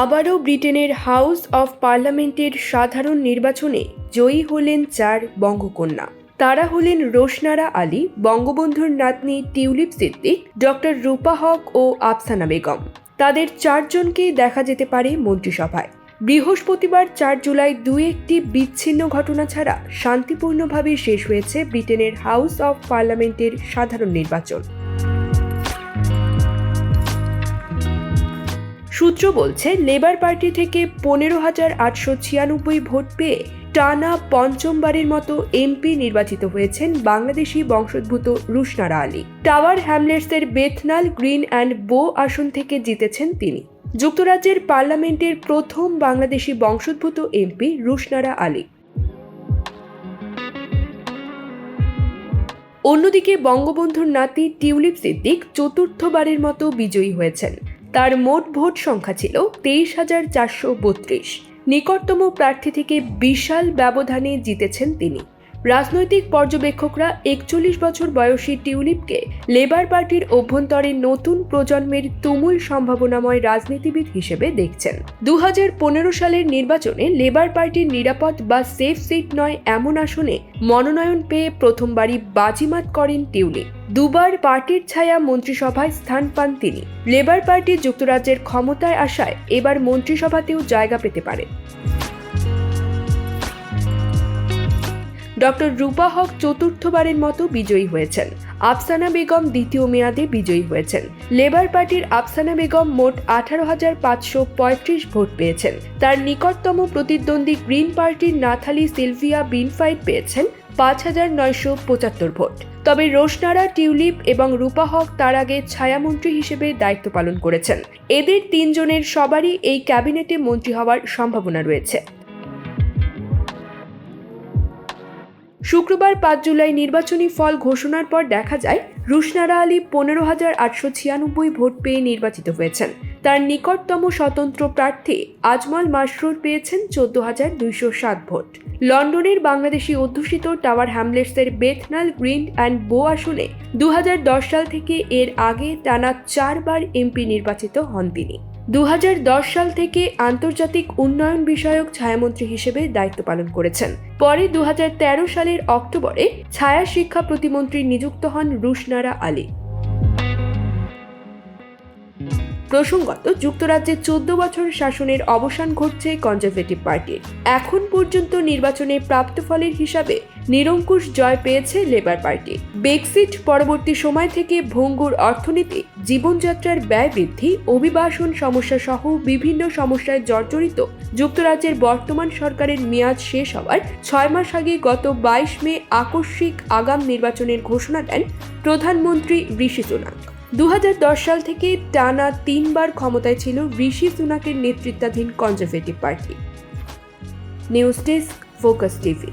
আবারও ব্রিটেনের house of পার্লামেন্টের সাধারণ নির্বাচনে জয়ী হলেন চার বঙ্গকন্যা। তারা হলেন রোশনারা আলী, বঙ্গবন্ধুর নাতনি টিউলিপ সিদ্দিক, ডক্টর রূপা হক ও আফসানা বেগম। তাদের চারজনকেই দেখা যেতে পারে মন্ত্রিসভায়। বৃহস্পতিবার চার জুলাই দু একটি বিচ্ছিন্ন ঘটনা ছাড়া শান্তিপূর্ণভাবে শেষ হয়েছে ব্রিটেনের হাউস অফ পার্লামেন্টের সাধারণ নির্বাচন। সূত্র বলছে, লেবার পার্টি থেকে পনেরো হাজার আটশো ছিয়ানব্বই ভোট পেয়ে টানা পঞ্চমবারের মতো এমপি নির্বাচিত হয়েছেন বাংলাদেশি বংশোদ্ভূত রুশনারা আলী। টাওয়ার হ্যামলেটসের বেথনাল গ্রিন অ্যান্ড বো আসন থেকে জিতেছেন তিনি। যুক্তরাজ্যের পার্লামেন্টের প্রথম বাংলাদেশি বংশোদ্ভূত এমপি রুশনারা আলী। অন্যদিকে বঙ্গবন্ধুর নাতি টিউলিপ সিদ্দিক চতুর্থবারের মতো বিজয়ী হয়েছেন। তার মোট ভোট সংখ্যা ছিল তেইশ হাজার চারশো বত্রিশ। নিকটতম প্রার্থী থেকে বিশাল ব্যবধানে জিতেছেন তিনি। রাজনৈতিক পর্যবেক্ষকরা একচল্লিশ বছর বয়সী টিউলিপকে লেবার পার্টির অভ্যন্তরে নতুন প্রজন্মের তুমুল সম্ভাবনাময় রাজনীতিবিদ হিসেবে দেখছেন। দু হাজার পনেরো সালের নির্বাচনে লেবার পার্টির নিরাপদ বা সেফ সিট নয় এমন আসনে মনোনয়ন পেয়ে প্রথমবারই বাজিমাত করেন টিউলিপ। দুবার পার্টির ছায়া মন্ত্রিসভায় স্থান পান তিনি। লেবার পার্টি যুক্তরাজ্যের ক্ষমতায় আসায় এবার মন্ত্রিসভাতেও জায়গা পেতে পারে ডক্টর রূপা হক চতুর্থবারের মতো বিজয়ী হয়েছেন। আফসানা বেগম দ্বিতীয় মেয়াদে বিজয়ী হয়েছেন। লেবার পার্টির আফসানা বেগম মোট আঠারো হাজার পাঁচশো পঁয়ত্রিশ ভোট পেয়েছেন। তার নিকটতম প্রতিদ্বন্দ্বী গ্রিন পার্টির নাথালি সিলভিয়া বিনফাইট পেয়েছেন পাঁচ হাজার নয়শো পঁচাত্তর ভোট। তবে রোশনারা, টিউলিপ এবং রূপা হক তার আগে ছায়ামন্ত্রী হিসেবে দায়িত্ব পালন করেছেন। এদের তিনজনের সবারই এই ক্যাবিনেটে মন্ত্রী হওয়ার সম্ভাবনা রয়েছে। শুক্রবার পাঁচ জুলাই নির্বাচনী ফল ঘোষণার পর দেখা যায়, রুশনারা আলী পনেরো হাজার আটশো ছিয়ানব্বই ভোট পেয়ে নির্বাচিত হয়েছেন। তার নিকটতম স্বতন্ত্র প্রার্থী আজমল মাসরুর পেয়েছেন চোদ্দ হাজার দুইশো সাত ভোট। লন্ডনের বাংলাদেশি অধ্যুষিত টাওয়ার হ্যামলেটসের বেথনাল গ্রিন অ্যান্ড বো আসনে দু হাজার দশ সাল থেকে এর আগে টানা চারবার এমপি নির্বাচিত হন তিনি। দু হাজার দশ সাল থেকে আন্তর্জাতিক উন্নয়ন বিষয়ক ছায়ামন্ত্রী হিসেবে দায়িত্ব পালন করেছেন। পরে দু হাজার তেরো সালের অক্টোবরে ছায়া শিক্ষা প্রতিমন্ত্রী নিযুক্ত হন রুশনারা আলী। প্রসঙ্গত, যুক্তরাজ্যে চোদ্দ বছর শাসনের অবসান ঘটছে কনজারভেটিভ পার্টির। এখন পর্যন্ত নির্বাচনে প্রাপ্ত ফলের হিসাবে নিরঙ্কুশ জয় পেয়েছে লেবার পার্টি। ব্রেক্সিট পরবর্তী সময় থেকে ভঙ্গুর অর্থনীতি, জীবনযাত্রার ব্যয় বৃদ্ধি, অভিবাসন সমস্যা সহ বিভিন্ন সমস্যায় জর্জরিত যুক্তরাজ্যের বর্তমান সরকারের মেয়াদ শেষ হওয়ার ছয় মাস আগে গত বাইশ মে আকস্মিক আগাম নির্বাচনের ঘোষণা দেন প্রধানমন্ত্রী ঋষি সুনাক। দু হাজার দশ সাল থেকে টানা তিনবার ক্ষমতায় ছিল ঋষি সুনাকের নেতৃত্বাধীন Conservative Party. News desk, Focus TV.